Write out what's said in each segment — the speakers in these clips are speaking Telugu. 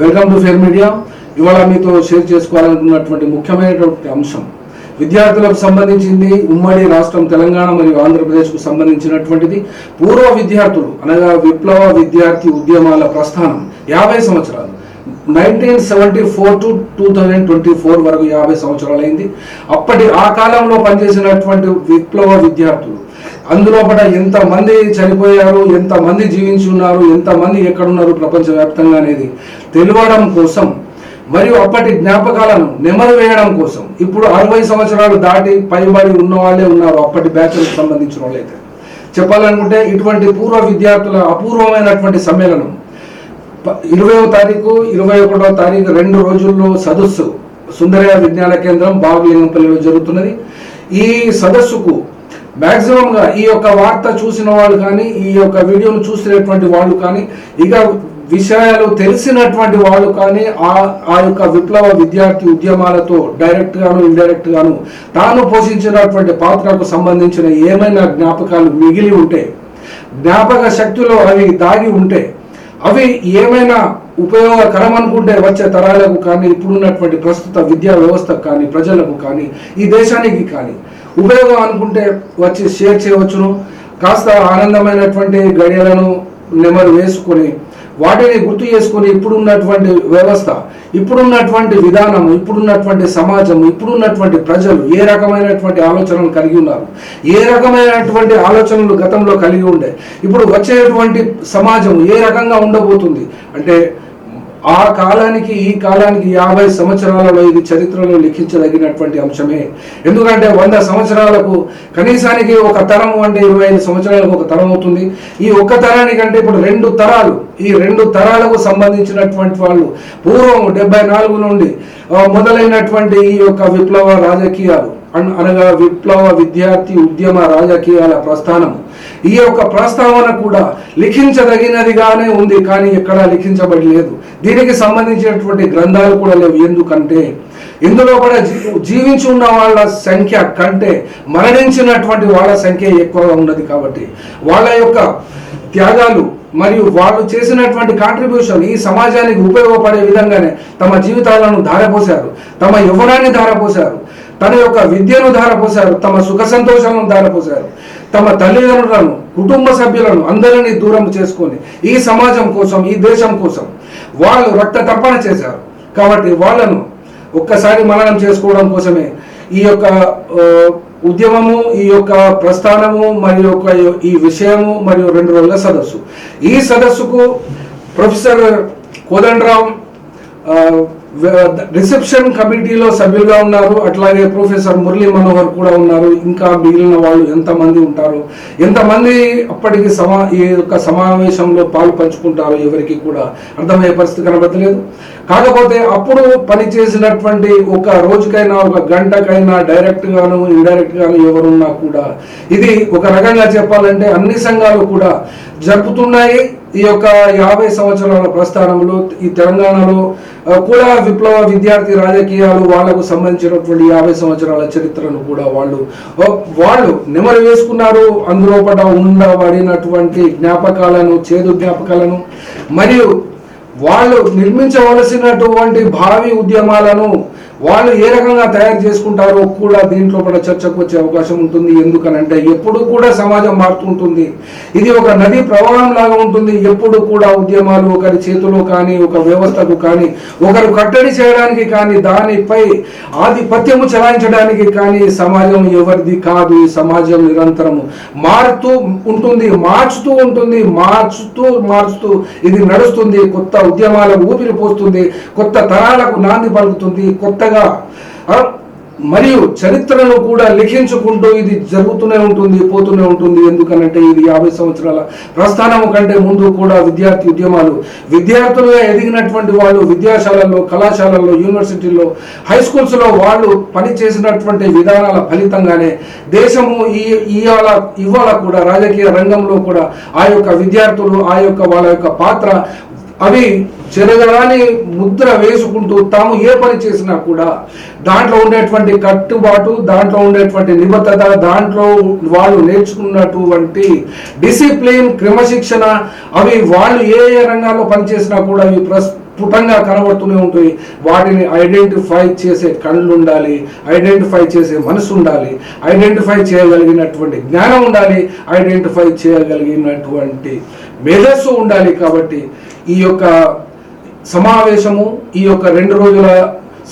Welcome to fair media. ఇవాళ మీతో షేర్ చేసుకోవాలనుకున్నటువంటి ముఖ్యమైనటువంటి అంశం. విద్యార్థులకు సంబంధించింది ఉమ్మడి రాష్ట్రం తెలంగాణ మరియు ఆంధ్రప్రదేశ్కు సంబంధించినటువంటిది పూర్వ విద్యార్థులు అనగా విప్లవ విద్యార్థి ఉద్యమాల ప్రస్థానం యాభై సంవత్సరాలు. Nineteen seventy four to two thousand twenty four వరకు యాభై సంవత్సరాలు అయింది. అప్పటి ఆ కాలంలో పనిచేసినటువంటి విప్లవ విద్యార్థులు అందులో పట ఎంతమంది చనిపోయారు ఎంతమంది జీవించి ఉన్నారు ఎంతమంది ఎక్కడున్నారు ప్రపంచవ్యాప్తంగా అనేది తెలియడం కోసం మరియు అప్పటి జ్ఞాపకాలను నెమరు వేయడం కోసం ఇప్పుడు అరవై సంవత్సరాలు దాటి పైబడి ఉన్న వాళ్ళే ఉన్నారు అప్పటి బ్యాచ్లకు సంబంధించిన వాళ్ళైతే. చెప్పాలనుకుంటే ఇటువంటి పూర్వ విద్యార్థుల అపూర్వమైనటువంటి సమ్మేళనం ఇరవయో ఇరవైవ తారీఖు ఇరవై ఒకటో తారీఖు రెండు రోజుల్లో సదస్సు సుందరయ్య విజ్ఞాన కేంద్రం బాగులింగంపల్లిలో జరుగుతున్నది. ఈ సదస్సుకు మ్యాక్సిమంగా ఈ యొక్క వార్త చూసిన వాళ్ళు కానీ ఈ యొక్క వీడియోను చూసినటువంటి వాళ్ళు కానీ ఇక విషయాలు తెలిసినటువంటి వాళ్ళు కానీ ఆ ఆ యొక్క విప్లవ విద్యార్థి ఉద్యమాలతో డైరెక్ట్ గాను ఇండైరెక్ట్ గాను తాను పోషించినటువంటి పాత్రకు సంబంధించిన ఏమైనా జ్ఞాపకాలు మిగిలి ఉంటే జ్ఞాపక శక్తిలో అవి దాగి ఉంటే అవి ఏమైనా ఉపయోగకరం అనుకుంటే వచ్చే తరాలకు కానీ ఇప్పుడున్నటువంటి ప్రస్తుత విద్యా వ్యవస్థకు కానీ ప్రజలకు కానీ ఈ దేశానికి కానీ ఉపయోగం అనుకుంటే వచ్చి షేర్ చేయవచ్చును. కాస్త ఆనందమైనటువంటి గడియలను నెమరు వేసుకొని వాటిని గుర్తు చేసుకొని ఇప్పుడున్నటువంటి వ్యవస్థ ఇప్పుడున్నటువంటి విధానం ఇప్పుడున్నటువంటి సమాజం ఇప్పుడున్నటువంటి ప్రజలు ఏ రకమైనటువంటి ఆలోచనలు కలిగి ఉన్నారు? ఏ రకమైనటువంటి ఆలోచనలు గతంలో కలిగి ఉండే? ఇప్పుడు వచ్చేటువంటి సమాజం ఏ రకంగా ఉండబోతుంది? అంటే ఆ కాలానికి ఈ కాలానికి యాభై సంవత్సరాలలో ఇది చరిత్రలో లిఖించదగినటువంటి అంశమే. ఎందుకంటే వంద సంవత్సరాలకు కనీసానికి ఒక తరం అంటే ఇరవై ఐదు సంవత్సరాలకు ఒక తరం అవుతుంది. ఈ ఒక్క తరానికంటే ఇప్పుడు రెండు తరాలు ఈ రెండు తరాలకు సంబంధించినటువంటి వాళ్ళు పూర్వం డెబ్బై నాలుగు నుండి మొదలైనటువంటి ఈ యొక్క విప్లవ రాజకీయాలు అనగా విప్లవ విద్యార్థి ఉద్యమ రాజకీయాల ప్రస్థానం ఈ యొక్క ప్రస్తావన కూడా లిఖించదగినదిగానే ఉంది కానీ ఎక్కడా లిఖించబడలేదు. దీనికి సంబంధించినటువంటి గ్రంథాలు కూడా లేవు. ఎందుకంటే ఇందులో కూడా జీ- జీవించి ఉన్న వాళ్ళ సంఖ్య కంటే మరణించినటువంటి వాళ్ళ సంఖ్య ఎక్కువగా ఉన్నది కాబట్టి వాళ్ళ యొక్క త్యాగాలు మరియు వాళ్ళు చేసినటువంటి కాంట్రిబ్యూషన్ ఈ సమాజానికి ఉపయోగపడే విధంగానే తమ జీవితాలను ధారపోశారు తమ యవ్వనాన్ని ధారపోశారు తన యొక్క విద్యను ధారపోశారు తమ సుఖ సంతోషాలను ధారపోశారు తమ తల్లిదండ్రులను కుటుంబ సభ్యులను అందరినీ దూరం చేసుకొని ఈ సమాజం కోసం ఈ దేశం కోసం వాళ్ళు రక్త తర్పణ చేశారు. కాబట్టి వాళ్ళను ఒక్కసారి మననం చేసుకోవడం కోసమే ఈ యొక్క ఉద్యమము ఈ యొక్క ప్రస్థానము మరియు యొక్క ఈ విషయము మరియు రెండు రోజుల సదస్సు. ఈ సదస్సుకు ప్రొఫెసర్ కోదండరామ్ రిసెప్షన్ కమిటీలో సభ్యులుగా ఉన్నారు. అట్లాగే ప్రొఫెసర్ మురళీ మనోహర్ కూడా ఉన్నారు. ఇంకా మిగిలిన వాళ్ళు ఎంతమంది ఉంటారు? ఎంతమంది అప్పటికి సమా ఈ యొక్క సమావేశంలో పాలు పంచుకుంటారు ఎవరికి కూడా అర్థమయ్యే పరిస్థితి కనబడలేదు కాకపోతే అప్పుడు పనిచేసినటువంటి ఒక రోజుకైనా ఒక గంటకైనా డైరెక్ట్ గాను ఇండైరెక్ట్ గాను ఎవరున్నా కూడా ఇది ఒక రకంగా చెప్పాలంటే అన్ని సంఘాలు కూడా జరుపుతున్నాయి. ఈ యొక్క యాభై సంవత్సరాల ప్రస్థానంలో ఈ తెలంగాణలో కూడా విప్లవ విద్యార్థి రాజకీయాలు వాళ్ళకు సంబంధించినటువంటి యాభై సంవత్సరాల చరిత్రను కూడా వాళ్ళు వాళ్ళు నెమరు వేసుకున్నారు. అందులో పట ఉండబడినటువంటి జ్ఞాపకాలను చేదు జ్ఞాపకాలను మరియు వాళ్ళు నిర్మించవలసినటువంటి భావి ఉద్యమాలను వాళ్ళు ఏ రకంగా తయారు చేసుకుంటారో కూడా దీంట్లో కూడా చర్చకు వచ్చే అవకాశం ఉంటుంది. ఎందుకనంటే ఎప్పుడు కూడా సమాజం మారుతుంటుంది. ఇది ఒక నదీ ప్రవాహం లాగా ఉంటుంది. ఎప్పుడు కూడా ఉద్యమాలు ఒకరి చేతిలో కానీ ఒక వ్యవస్థకు కానీ ఒకరు కట్టడి చేయడానికి కానీ దానిపై ఆధిపత్యము చెలాయించడానికి కానీ సమాజం ఎవరిది కాదు. ఈ సమాజం నిరంతరము మారుతూ ఉంటుంది మార్చుతూ ఉంటుంది మార్చుతూ మార్చుతూ ఇది నడుస్తుంది. కొత్త ఉద్యమాలకు ఊపిరి పోస్తుంది కొత్త తరాలకు నాంది పలుకుతుంది కొత్త ఆ, మరియు చరిత్రను కూడా లిఖించుకుంటూ ఇది జరుగుతూనే ఉంటుంది పోతూనే ఉంటుంది. ఎందుకనంటే ఇది యాభై సంవత్సరాల ప్రస్థానం కంటే ముందు కూడా విద్యార్థి ఉద్యమాలు. విద్యార్థులుగా ఎదిగినటువంటి వాళ్ళు విద్యాశాలల్లో కళాశాలల్లో యూనివర్సిటీల్లో హై స్కూల్స్లో వాళ్ళు పనిచేసినటువంటి విధానాల ఫలితంగానే దేశము ఈ ఇవాళ ఇవాళ కూడా రాజకీయ రంగంలో కూడా ఆ యొక్క విద్యార్థులు ఆ యొక్క వాళ్ళ యొక్క పాత్ర అవి చెరగరాని ముద్ర వేసుకుంటూ తాము ఏ పని చేసినా కూడా దాంట్లో ఉండేటువంటి కట్టుబాటు దాంట్లో ఉండేటువంటి నిబద్ధత దాంట్లో వాళ్ళు నేర్చుకున్నటువంటి డిసిప్లిన్ క్రమశిక్షణ అవి వాళ్ళు ఏ ఏ రంగాల్లో పనిచేసినా కూడా అవి ప్రస్ స్ఫుటంగా కనబడుతూనే ఉంటాయి. వాటిని ఐడెంటిఫై చేసే కళ్ళు ఉండాలి ఐడెంటిఫై చేసే మనసు ఉండాలి ఐడెంటిఫై చేయగలిగినటువంటి జ్ఞానం ఉండాలి ఐడెంటిఫై చేయగలిగినటువంటి మేధస్సు ఉండాలి కాబట్టి ఈ యొక్క సమావేశము ఈ యొక్క రెండు రోజుల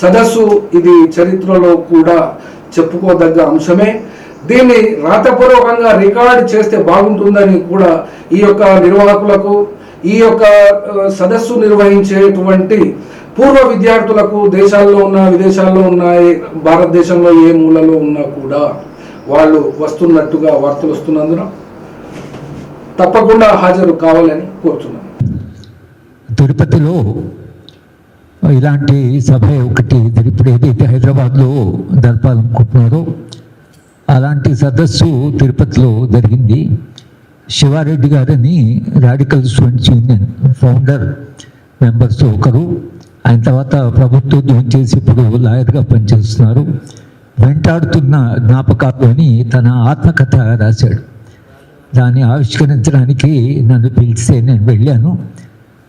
సదస్సు ఇది చరిత్రలో కూడా చెప్పుకోదగ్గ అంశమే. దీన్ని రాతపూర్వకంగా రికార్డ్ చేస్తే బాగుంటుందని కూడా ఈ యొక్క నిర్వాహకులకు ఈ యొక్క సదస్సు నిర్వహించేటువంటి పూర్వ విద్యార్థులకు దేశాల్లో ఉన్న విదేశాల్లో ఉన్న భారతదేశంలో ఏ మూలలో ఉన్నా కూడా వాళ్ళు వస్తున్నట్టుగా వార్తలు వస్తున్నందున తప్పకుండా హాజరు కావాలని కోరుతున్నాను తిరుపతిలో ఇలాంటి సభ ఒకటి ఇప్పుడు ఏదైతే హైదరాబాద్లో జరపాలనుకుంటున్నారో అలాంటి సదస్సు తిరుపతిలో జరిగింది. శివారెడ్డి గారని radical students union founder members ఒకరు. ఆయన తర్వాత ప్రభుత్వ ఉద్యోగం చేసి ఇప్పుడు లాయర్గా పనిచేస్తున్నారు. వెంటాడుతున్న జ్ఞాపకాల్లోని తన ఆత్మకథ రాశాడు. దాన్ని ఆవిష్కరించడానికి నన్ను పిలిస్తే నేను వెళ్ళాను.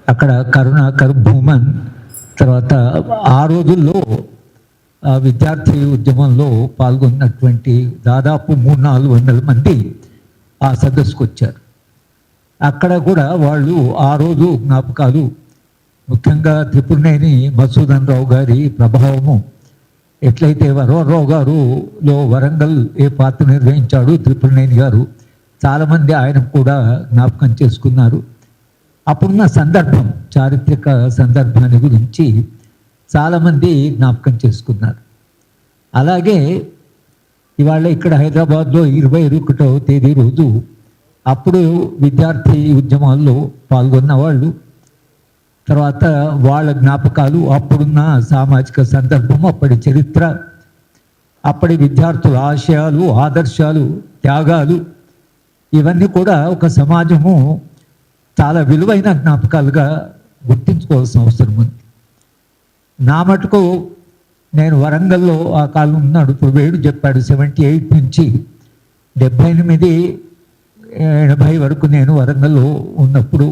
అక్కడ కరుణాకర్ భూమన్ తర్వాత ఆ రోజుల్లో ఆ విద్యార్థి ఉద్యమంలో పాల్గొన్నటువంటి దాదాపు మూడు నాలుగు వందల మంది ఆ సదస్సుకు వచ్చారు. అక్కడ కూడా వాళ్ళు ఆ రోజు జ్ఞాపకాలు ముఖ్యంగా త్రిపురనేని మసూదన్ రావు గారి ప్రభావము. ఎట్లయితే వరవరరావు గారులో వరంగల్ ఏ పాత్ర నిర్వహించాడు త్రిపురనేని గారు చాలామంది ఆయన కూడా జ్ఞాపకం చేసుకున్నారు. అప్పుడున్న సందర్భం చారిత్రక సందర్భాన్ని గురించి చాలామంది జ్ఞాపకం చేసుకున్నారు. అలాగే ఇవాళ ఇక్కడ హైదరాబాద్లో ఇరవై ఒకటో తేదీ రోజు అప్పుడు విద్యార్థి ఉద్యమాల్లో పాల్గొన్న వాళ్ళు తర్వాత వాళ్ళ జ్ఞాపకాలు అప్పుడున్న సామాజిక సందర్భం అప్పటి చరిత్ర అప్పటి విద్యార్థుల ఆశయాలు ఆదర్శాలు త్యాగాలు ఇవన్నీ కూడా ఒక సమాజము చాలా విలువైన జ్ఞాపకాలుగా గుర్తించుకోవాల్సిన అవసరం ఉంది. నా మటుకు నేను వరంగల్లో ఆ కాలం ఉన్నాడు. ఇప్పుడు వేడు చెప్పాడు సెవెంటీ ఎయిట్ నుంచి డెబ్భై ఎనిమిది ఎనభై వరకు నేను వరంగల్లో ఉన్నప్పుడు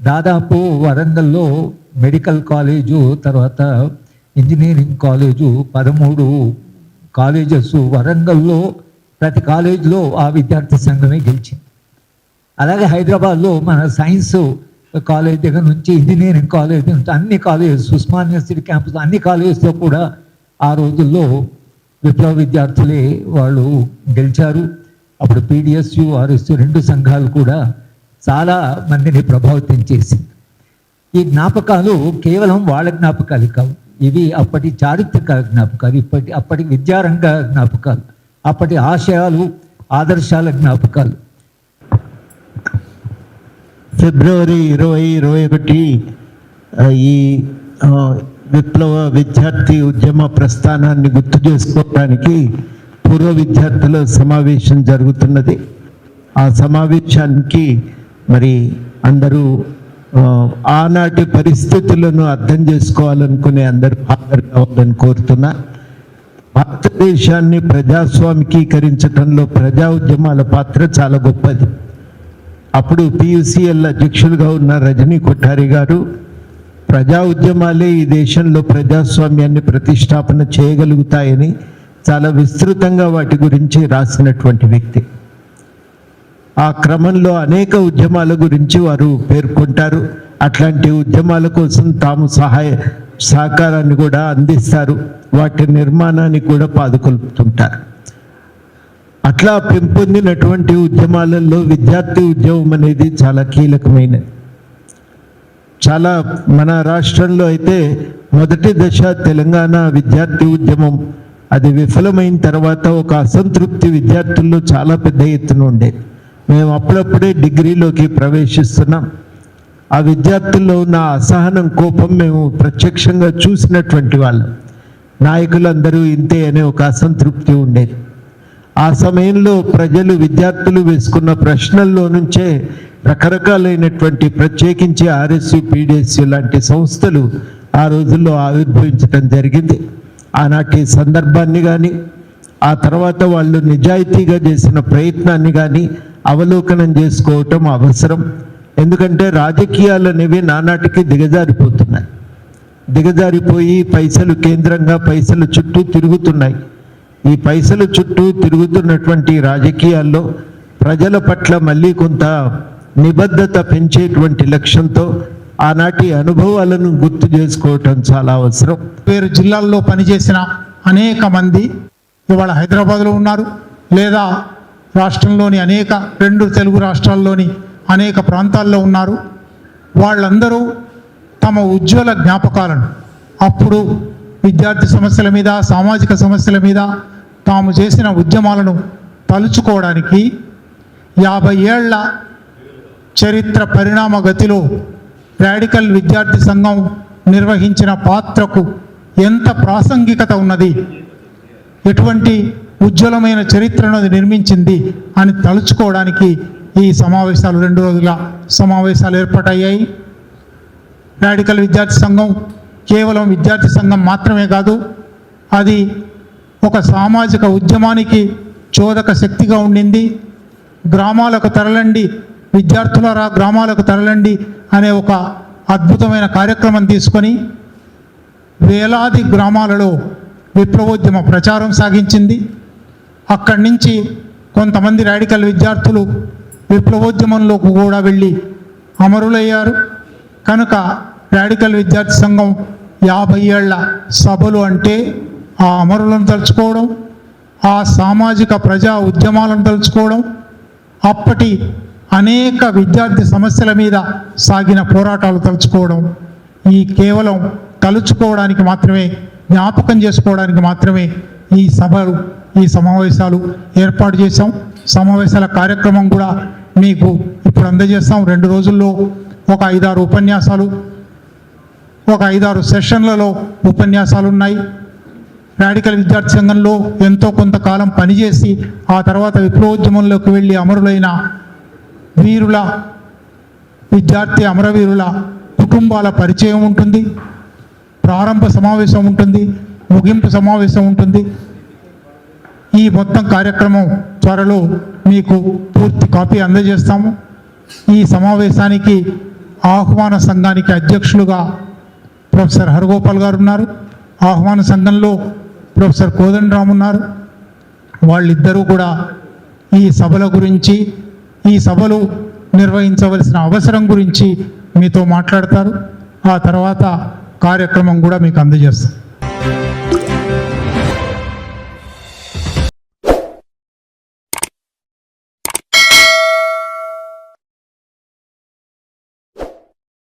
దాదాపు వరంగల్లో మెడికల్ కాలేజు తర్వాత ఇంజనీరింగ్ కాలేజు పదమూడు కాలేజెస్ వరంగల్లో ప్రతి కాలేజీలో ఆ విద్యార్థి సంఘమే గెలిచింది. అలాగే హైదరాబాద్లో మన సైన్స్ కాలేజ్ దగ్గర నుంచి ఇంజనీరింగ్ కాలేజ్ నుంచి అన్ని కాలేజెస్ ఉస్మాన్ యూనివర్సిటీ క్యాంపస్ అన్ని కాలేజెస్లో కూడా ఆ రోజుల్లో విప్లవ విద్యార్థులే వాళ్ళు గెలిచారు. అప్పుడు పీడిఎస్యు ఆర్ఎస్యు రెండు సంఘాలు కూడా చాలా మందిని ప్రభావితం చేసింది. ఈ జ్ఞాపకాలు కేవలం వాళ్ళ జ్ఞాపకాలు కావు. ఇవి అప్పటి చారిత్రక జ్ఞాపకాలు ఇప్పటి అప్పటి విద్యారంగ జ్ఞాపకాలు అప్పటి ఆశయాలు ఆదర్శాల జ్ఞాపకాలు. ఫిబ్రవరి ఇరవై ఇరవై ఒకటి ఈ విప్లవ విద్యార్థి ఉద్యమ ప్రస్థానాన్ని గుర్తు చేసుకోవడానికి పూర్వ విద్యార్థుల సమావేశం జరుగుతున్నది. ఆ సమావేశానికి మరి అందరూ ఆనాటి పరిస్థితులను అర్థం చేసుకోవాలనుకునే అందరూ హాజరు కావాలని కోరుతున్నా. భారతదేశాన్ని ప్రజాస్వామికీకరించడంలో ప్రజా ఉద్యమాల పాత్ర చాలా గొప్పది. అప్పుడు పియుసిఎల్ అధ్యక్షులుగా ఉన్న రజనీ కొఠారి గారు ప్రజా ఉద్యమాలే ఈ దేశంలో ప్రజాస్వామ్యాన్ని ప్రతిష్టాపన చేయగలుగుతాయని చాలా విస్తృతంగా వాటి గురించి రాసినటువంటి వ్యక్తి. ఆ క్రమంలో అనేక ఉద్యమాల గురించి వారు పేర్కొంటారు. అట్లాంటి ఉద్యమాల కోసం తాము సహాయ సహకారాన్ని కూడా అందిస్తారు. వాటి నిర్మాణానికి కూడా పాదుకొల్పుతుంటారు. అట్లా పెంపొందినటువంటి ఉద్యమాలలో విద్యార్థి ఉద్యమం అనేది చాలా కీలకమైనది. చాలా మన రాష్ట్రంలో అయితే మొదటి దశ తెలంగాణ విద్యార్థి ఉద్యమం. అది విఫలమైన తర్వాత ఒక అసంతృప్తి విద్యార్థుల్లో చాలా పెద్ద ఎత్తున ఉండే. మేము అప్పుడప్పుడే డిగ్రీలోకి ప్రవేశిస్తున్నాం. ఆ విద్యార్థుల్లో ఉన్న అసహనం కోపం మేము ప్రత్యక్షంగా చూసినటువంటి వాళ్ళం. నాయకులందరూ ఇంతే అనే ఒక అసంతృప్తి ఉండేది. ఆ సమయంలో ప్రజలు విద్యార్థులు వేసుకున్న ప్రశ్నల్లో నుంచే రకరకాలైనటువంటి ప్రత్యేకించి ఆర్ఎస్యు పీడిఎస్యు లాంటి సంస్థలు ఆ రోజుల్లో ఆవిర్భవించడం జరిగింది. ఆనాటి సందర్భాన్ని కానీ ఆ తర్వాత వాళ్ళు నిజాయితీగా చేసిన ప్రయత్నాన్ని కానీ అవలోకనం చేసుకోవటం అవసరం. ఎందుకంటే రాజకీయాలు అనేవి నానాటికి దిగజారిపోతున్నాయి. దిగజారిపోయి పైసలు కేంద్రంగా పైసలు చుట్టూ తిరుగుతున్నాయి. ఈ పైసలు చుట్టూ తిరుగుతున్నటువంటి రాజకీయాల్లో ప్రజల పట్ల మళ్ళీ కొంత నిబద్ధత పెంచేటువంటి లక్ష్యంతో ఆనాటి అనుభవాలను గుర్తు చేసుకోవటం చాలా అవసరం. వేరు జిల్లాల్లో పనిచేసిన అనేక మంది ఇవాళ హైదరాబాద్లో ఉన్నారు. లేదా రాష్ట్రంలోని అనేక రెండు తెలుగు రాష్ట్రాల్లోని అనేక ప్రాంతాల్లో ఉన్నారు. వాళ్ళందరూ తమ ఉజ్వల జ్ఞాపకాలను అప్పుడు విద్యార్థి సమస్యల మీద సామాజిక సమస్యల మీద తాము చేసిన ఉద్యమాలను తలుచుకోవడానికి యాభై ఏళ్ళ చరిత్ర పరిణామ గతిలో రాడికల్ విద్యార్థి సంఘం నిర్వహించిన పాత్రకు ఎంత ప్రాసంగికత ఉన్నది ఎటువంటి ఉజ్వలమైన చరిత్రను అది నిర్మించింది అని తలుచుకోవడానికి ఈ సమావేశాలు రెండు రోజుల సమావేశాలు ఏర్పాటయ్యాయి. రాడికల్ విద్యార్థి సంఘం కేవలం విద్యార్థి సంఘం మాత్రమే కాదు అది ఒక సామాజిక ఉద్యమానికి చోదక శక్తిగా ఉండింది. గ్రామాలకు తరలండి విద్యార్థులరా గ్రామాలకు తరలండి అనే ఒక అద్భుతమైన కార్యక్రమం తీసుకొని వేలాది గ్రామాలలో విప్లవోద్యమ ప్రచారం సాగించింది. అక్కడి నుంచి కొంతమంది రాడికల్ విద్యార్థులు విప్లవోద్యమంలోకి కూడా వెళ్ళి అమరులయ్యారు. కనుక రాడికల్ విద్యార్థి సంఘం యాభై ఏళ్ళ సభలు అంటే ఆ అమరులను తలుచుకోవడం ఆ సామాజిక ప్రజా ఉద్యమాలను తలుచుకోవడం అప్పటి అనేక విద్యార్థి సమస్యల మీద సాగిన పోరాటాలు తలుచుకోవడం ఈ కేవలం తలుచుకోవడానికి మాత్రమే జ్ఞాపకం చేసుకోవడానికి మాత్రమే ఈ సభలు ఈ సమావేశాలు ఏర్పాటు చేశాం. సమావేశాల కార్యక్రమం కూడా మీకు ఇప్పుడు అందజేస్తాం. రెండు రోజుల్లో ఒక ఐదారు ఉపన్యాసాలు ఒక ఐదారు సెషన్లలో ఉపన్యాసాలు ఉన్నాయి రాడికల్ విద్యార్థి సంఘంలో ఎంతో కొంతకాలం పనిచేసి ఆ తర్వాత విప్లవోద్యమంలోకి వెళ్ళి అమరులైన వీరుల విద్యార్థి అమరవీరుల కుటుంబాల పరిచయం ఉంటుంది. ప్రారంభ సమావేశం ఉంటుంది ముగింపు సమావేశం ఉంటుంది. ఈ మొత్తం కార్యక్రమం త్వరలో మీకు పూర్తి కాపీ అందజేస్తాము. ఈ సమావేశానికి ఆహ్వాన సంఘానికి అధ్యక్షులుగా ప్రొఫెసర్ హరగోపాల్ గారు ఉన్నారు. ఆహ్వాన సంఘంలో ప్రొఫెసర్ కోదండరామ్ ఉన్నారు. వాళ్ళిద్దరూ కూడా ఈ సభల గురించి ఈ సభలు నిర్వహించవలసిన అవసరం గురించి మీతో మాట్లాడతారు. ఆ తర్వాత కార్యక్రమం కూడా మీకు అందజేస్తాం